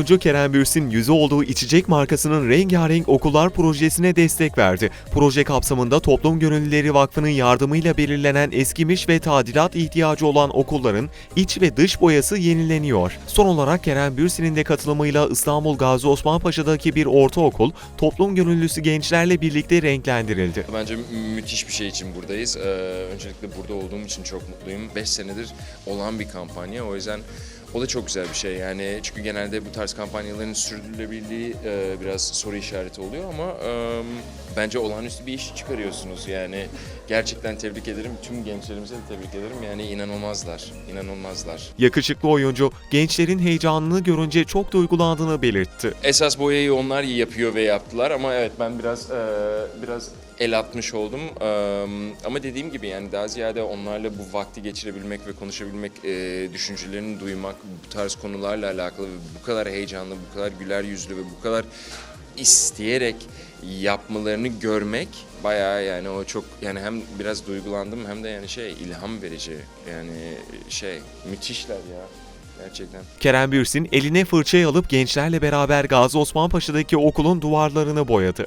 oyuncu Kerem Bürsin yüzü olduğu içecek markasının rengarenk okullar projesine destek verdi. Proje kapsamında Toplum Gönüllüleri Vakfı'nın yardımıyla belirlenen eskimiş ve tadilat ihtiyacı olan okulların iç ve dış boyası yenileniyor. Son olarak Kerem Bürsin'in de katılımıyla İstanbul Gazi Osman Paşa'daki bir ortaokul toplum gönüllüsü gençlerle birlikte renklendirildi. Bence mü- müthiş bir şey için buradayız. Ee, öncelikle burada olduğum için çok mutluyum. 5 senedir olan bir kampanya. O yüzden o da çok güzel bir şey. Yani çünkü genelde bu tarz kampanyaların sürdürülebilirliği e, biraz soru işareti oluyor ama e, bence olağanüstü bir iş çıkarıyorsunuz. Yani gerçekten tebrik ederim. Tüm gençlerimize de tebrik ederim. Yani inanılmazlar. İnanılmazlar. Yakışıklı oyuncu gençlerin heyecanını görünce çok duygulandığını belirtti. Esas boyayı onlar yapıyor ve yaptılar ama evet ben biraz e, biraz el atmış oldum. Ama dediğim gibi yani daha ziyade onlarla bu vakti geçirebilmek ve konuşabilmek, e, düşüncelerini duymak, bu tarz konularla alakalı ve bu kadar heyecanlı, bu kadar güler yüzlü ve bu kadar isteyerek yapmalarını görmek bayağı yani o çok yani hem biraz duygulandım hem de yani şey ilham verici yani şey müthişler ya gerçekten. Kerem Bürsin eline fırçayı alıp gençlerle beraber Gazi Osman Paşa'daki okulun duvarlarını boyadı.